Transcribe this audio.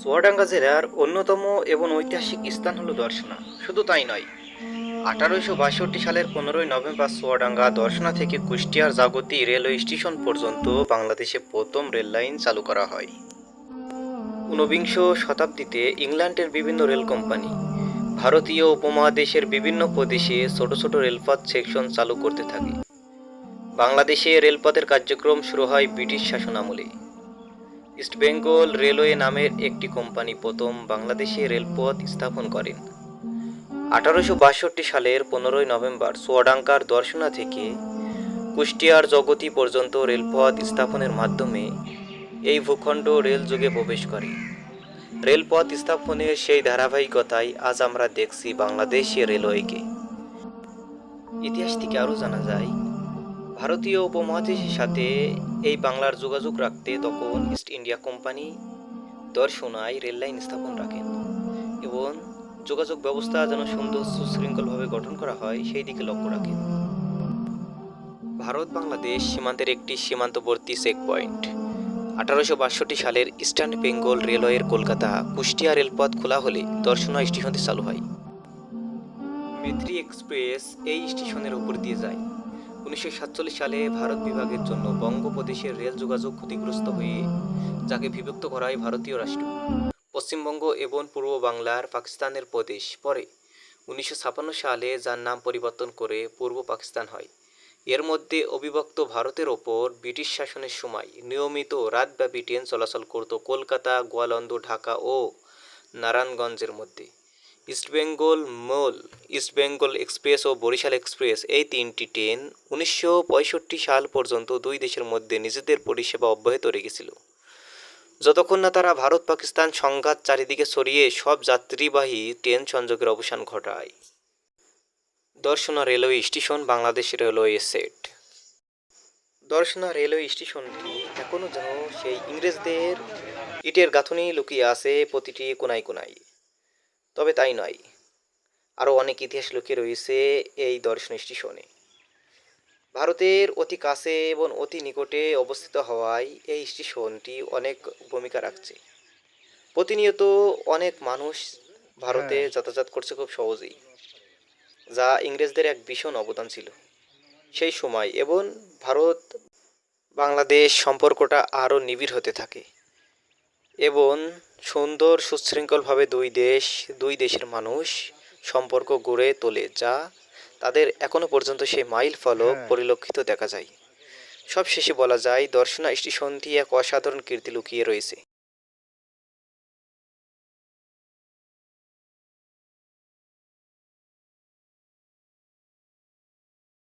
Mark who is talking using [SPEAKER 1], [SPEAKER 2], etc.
[SPEAKER 1] চুয়াডাঙ্গা জেলার অন্যতম এবং ঐতিহাসিক স্থান হলো দর্শনা। শুধু তাই নয়, আঠারোশো বাষট্টি সালের পনেরোই নভেম্বর চুয়াডাঙ্গা দর্শনা থেকে কুষ্টিয়ার জাগতি রেলওয়ে স্টেশন পর্যন্ত বাংলাদেশে প্রথম রেল লাইন চালু করা হয়। ঊনবিংশ শতাব্দীতে ইংল্যান্ডের বিভিন্ন রেল কোম্পানি, ভারতীয় উপমহাদেশের বিভিন্ন প্রদেশে ছোট ছোট রেলপথ সেকশন চালু করতে থাকে। বাংলাদেশে রেলপথের কার্যক্রম শুরু হয় ব্রিটিশ শাসনামলে। ইস্ট বেঙ্গল রেলওয়ে নামের একটি কোম্পানি প্রথম বাংলাদেশে রেলপথ স্থাপন করেন। আঠারোশো বাষট্টি সালের পনেরোই নভেম্বর সোয়াডাঙ্কার দর্শনা থেকে কুষ্টিয়ার জগতি পর্যন্ত রেলপথ স্থাপনের মাধ্যমে এই ভূখণ্ড রেল যুগে প্রবেশ করে। রেলপথ স্থাপনের সেই ধারাবাহিকতায় আজ আমরা দেখছি বাংলাদেশে রেলওয়েকে। ইতিহাস থেকে আরও জানা যায় ভারতীয় উপমহাদেশের সাথে এই বাংলার যোগাযোগ রাখতে তখন ইস্ট ইন্ডিয়া কোম্পানি দর্শনায় রেললাইন স্থাপন রাখেন এবং যোগাযোগ ব্যবস্থা যেন সুন্দর সুশৃঙ্খলভাবে গঠন করা হয়, সেই দিকে লক্ষ্য রাখেন। ভারত বাংলাদেশ সীমান্তের একটি সীমান্তবর্তী চেক পয়েন্ট আঠারোশো বাষট্টি সালের ইস্টার্ন বেঙ্গল রেলওয়ের কলকাতা কুষ্টিয়া রেলপথ খোলা হলে দর্শনা স্টেশনটি চালু হয়। মেত্রী এক্সপ্রেস এই স্টেশনের উপর দিয়ে যায়। উনিশশো সাতচল্লিশ সালে ভারত বিভাগের জন্য বঙ্গপ্রদেশের রেল যোগাযোগ ক্ষতিগ্রস্ত হয়ে যাকে বিভক্ত করা হয় ভারতীয় রাষ্ট্র। পশ্চিমবঙ্গ এবং পূর্ব বাংলার পাকিস্তানের প্রদেশ পরে উনিশশো সালে যার নাম পরিবর্তন করে পূর্ব পাকিস্তান হয়। এর মধ্যে অবিভক্ত ভারতের ওপর ব্রিটিশ শাসনের সময় নিয়মিত রাতব্যাপী ট্রেন চলাচল করত কলকাতা, গোয়ালন্দ, ঢাকা ও নারায়ণগঞ্জের মধ্যে। East Bengal mail East Bengal express ও বরিশাল এক্সপ্রেস, এই তিনটি ট্রেন উনিশশো পঁয়ষট্টি সাল পর্যন্ত দুই দেশের মধ্যে নিজেদের পরিষেবা অব্যাহত রেখেছিল। যতক্ষণ না তারা ভারত পাকিস্তান সংঘাত চারিদিকে ছড়িয়ে সব যাত্রীবাহী ট্রেন সংযোগের অবসান ঘটায়। Darshana railway station, Bangladesh railway set. Darshana railway স্টেশনটি এখনও যেন সেই ইংরেজদের ইটের গাঁথুনি লুকিয়ে আছে প্রতিটি কোনায় কোনায় তবে তাই নয়। আরও অনেক ইতিহাস লুকিয়ে রয়েছে এই দর্শন স্টেশনে ভারতের অতি কাছে এবং অতি নিকটে অবস্থিত হওয়ায় এই স্টেশনটি অনেক ভূমিকা রাখছে। প্রতিনিয়ত অনেক মানুষ ভারতে
[SPEAKER 2] হ্যাঁ।
[SPEAKER 1] যাতায়াত করছে খুব সহজেই যা ইংরেজদের এক ভীষণ অবদান ছিল। সেই সময় এবং ভারত বাংলাদেশ সম্পর্কটা আরও নিবিড় হতে থাকে। এবং সুন্দর সুশৃঙ্খলভাবে দুই দেশ দুই দেশের মানুষ সম্পর্ক গড়ে তোলে যা তাদের এখনও পর্যন্ত সেই মাইল ফলক
[SPEAKER 2] হ্যাঁ।
[SPEAKER 1] পরিলক্ষিত দেখা যায় সবশেষে বলা যায় দর্শনা স্টেশনটি এক অসাধারণ কীর্তি লুকিয়ে রয়েছে